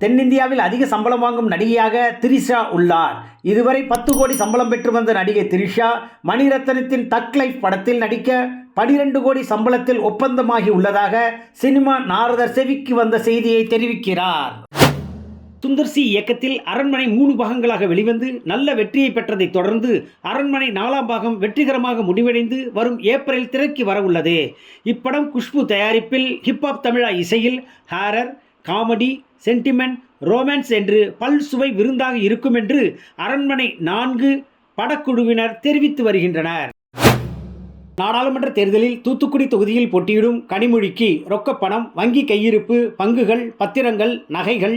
தென்னிந்தியாவில் அதிக சம்பளம் வாங்கும் நடிகையாக திரிஷா உள்ளார். இதுவரை பத்து கோடி சம்பளம் பெற்று வந்த நடிகை திரிஷா மணிரத்னத்தின் தக் லைஃப் படத்தில் நடிக்க பனிரெண்டு கோடி சம்பளத்தில் ஒப்பந்தமாகி உள்ளதாக சினிமா நாரதர் செவிக்கு வந்த செய்தியை தெரிவிக்கிறார். சுந்தர் சி இயக்கத்தில் அரண்மனை மூணு பாகங்களாக வெளிவந்து நல்ல வெற்றியை பெற்றதைத் தொடர்ந்து அரண்மனை நாலாம் பாகம் வெற்றிகரமாக முடிவடைந்து வரும் ஏப்ரல் திரைக்கு வரவுள்ளது. இப்படம் குஷ்பு தயாரிப்பில் ஹிப்ஹாப் தமிழா இசையில் ஹாரர் காமெடி சென்டிமெண்ட் ரோமான்ஸ் என்று பல் சுவை விருந்தாக இருக்கும் என்று அரண்மனை நான்கு படக்குழுவினர் தெரிவித்து வருகின்றனர். நாடாளுமன்ற தேர்தலில் தூத்துக்குடி தொகுதியில் போட்டியிடும் கனிமொழிக்கு ரொக்கப்பணம் வங்கி கையிருப்பு பங்குகள் பத்திரங்கள் நகைகள்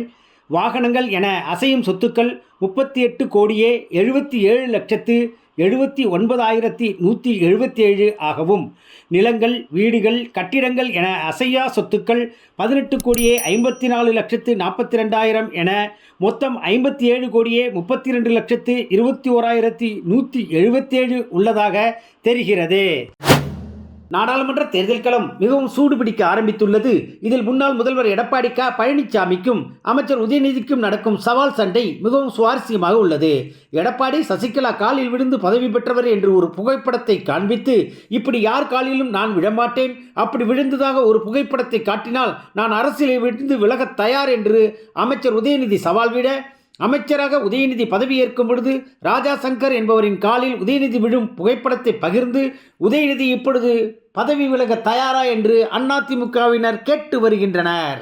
வாகனங்கள் என அசையும் சொத்துக்கள் முப்பத்தி எட்டு கோடியே எழுபத்தி ஏழு லட்சத்து எழுபத்தி ஒன்பதாயிரத்தி நூற்றி எழுபத்தி ஏழு ஆகவும் நிலங்கள் வீடுகள் கட்டிடங்கள் என அசையா சொத்துக்கள் பதினெட்டு கோடியே ஐம்பத்தி நாலு லட்சத்து நாற்பத்தி ரெண்டாயிரம் என மொத்தம் ஐம்பத்தி ஏழு கோடியே முப்பத்தி ரெண்டு லட்சத்து இருபத்தி ஓராயிரத்தி நூற்றி எழுபத்தேழு உள்ளதாக தெரிகிறது. நாடாளுமன்ற தேர்தல் களம் மிகவும் சூடுபிடிக்க ஆரம்பித்துள்ளது. இதில் முன்னாள் முதல்வர் எடப்பாடி க. பழனிசாமிக்கும் அமைச்சர் உதயநிதிக்கும் நடக்கும் சவால் சண்டை மிகவும் சுவாரஸ்யமாக உள்ளது. எடப்பாடி சசிகலா காலில் விழுந்து பதவி பெற்றவர் என்று ஒரு புகைப்படத்தை காண்பித்து இப்படி யார் காலிலும் நான் விழமாட்டேன் அப்படி விழுந்ததாக ஒரு புகைப்படத்தை காட்டினால் நான் அரசியலை விழுந்து விலகத் தயார் என்று அமைச்சர் உதயநிதி சவால் விட அமைச்சராக உதயநிதி பதவியேற்கும் பொழுது ராஜா சங்கர் என்பவரின் காலில் உதயநிதி விழும் புகைப்படத்தை பகிர்ந்து உதயநிதி இப்பொழுது பதவி விலக தயாரா? என்று அதிமுகவினர் கேட்டு வருகின்றனர்.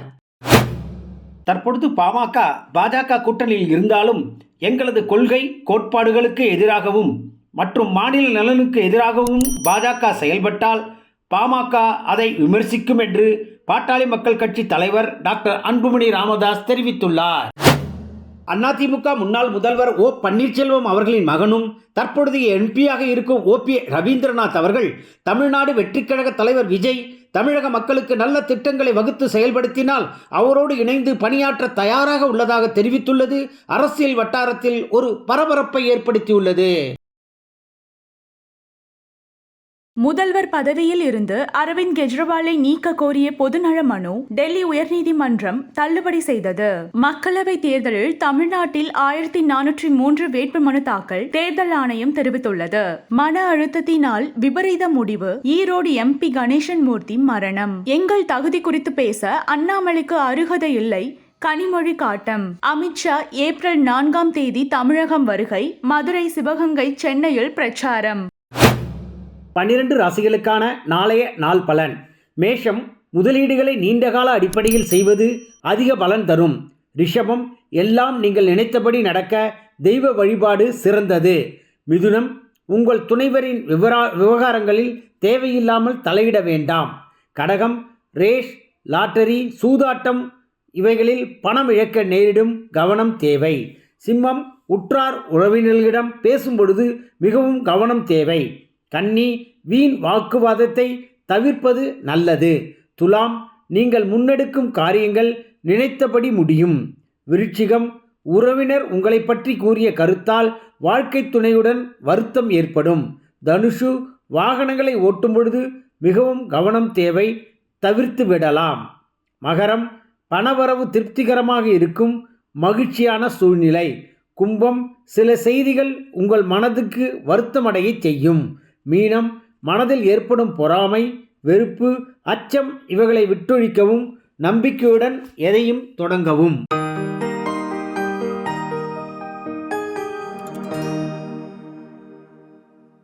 தற்பொழுது பாமக பாஜக கூட்டணியில் இருந்தாலும் எங்களது கொள்கை கோட்பாடுகளுக்கு எதிராகவும் மற்றும் மாநில நலனுக்கு எதிராகவும் பாஜக செயல்பட்டால் பாமக அதை விமர்சிக்கும் என்று பாட்டாளி மக்கள் கட்சி தலைவர் டாக்டர் அன்புமணி ராமதாஸ் தெரிவித்துள்ளார். அதிமுக முன்னாள் முதல்வர் ஓ பன்னீர்செல்வம் அவர்களின் மகனும் தற்பொழுதைய எம்பியாக இருக்கும் ஓ பி ரவீந்திரநாத் அவர்கள் தமிழ்நாடு வெற்றிக்கழக தலைவர் விஜய் தமிழக மக்களுக்கு நல்ல திட்டங்களை வகுத்து செயல்படுத்தினால் அவரோடு இணைந்து பணியாற்ற தயாராக உள்ளதாக தெரிவித்துள்ளது. அரசியல் வட்டாரத்தில் ஒரு பரபரப்பை ஏற்படுத்தியுள்ளது. முதல்வர் பதவியில் இருந்து அரவிந்த் கெஜ்ரிவாலை நீக்க கோரிய பொதுநல மனு டெல்லி உயர்நீதிமன்றம் தள்ளுபடி செய்தது. மக்களவை தேர்தலில் தமிழ்நாட்டில் ஆயிரத்தி நானூற்றி மூன்று வேட்புமனு தாக்கல் தேர்தல் ஆணையம் தெரிவித்துள்ளது. மன அழுத்தத்தினால் விபரீத முடிவு ஈரோடு எம்பி கணேசன் மூர்த்தி மரணம். எங்கள் தகுதி குறித்து பேச அண்ணாமலைக்கு அருகதை இல்லை கனிமொழி காட்டம். அமித்ஷா ஏப்ரல் நான்காம் தேதி தமிழகம் வருகை மதுரை சிவகங்கை சென்னையில் பிரச்சாரம். பன்னிரண்டு ராசிகளுக்கான நாளைய நாள் பலன். மேஷம் முதலீடுகளை நீண்டகால அடிப்படையில் செய்வது அதிக பலன் தரும். ரிஷபம் எல்லாம் நீங்கள் நினைத்தபடி நடக்க தெய்வ வழிபாடு சிறந்தது. மிதுனம் உங்கள் துணைவரின் விவரா விவகாரங்களில் தேவையில்லாமல் தலையிட வேண்டாம். கடகம் ரேஷ் லாட்டரி சூதாட்டம் இவைகளில் பணம் இழக்க நேரிடும் கவனம் தேவை. சிம்மம் உற்றார் உறவினர்களிடம் பேசும்பொழுது மிகவும் கவனம் தேவை. கன்னி வீண் வாக்குவாதத்தை தவிர்ப்பது நல்லது. துலாம் நீங்கள் முன்னெடுக்கும் காரியங்கள் நினைத்தபடி முடியும். விருட்சிகம் உறவினர் உங்களை பற்றி கூறிய கருத்தால் வாழ்க்கை துணையுடன் வருத்தம் ஏற்படும். தனுஷு வாகனங்களை ஓட்டும் பொழுது மிகவும் கவனம் தேவை தவிர்த்து விடலாம். மகரம் பணவரவு திருப்திகரமாக இருக்கும் மகிழ்ச்சியான சூழ்நிலை. கும்பம் சில செய்திகள் உங்கள் மனதுக்கு வருத்தமடையச் செய்யும். மீனம் மனதில் ஏற்படும் பொறாமை வெறுப்பு அச்சம் இவைகளை விட்டொழிக்கவும் நம்பிக்கையுடன் எதையும் தொடங்கவும்.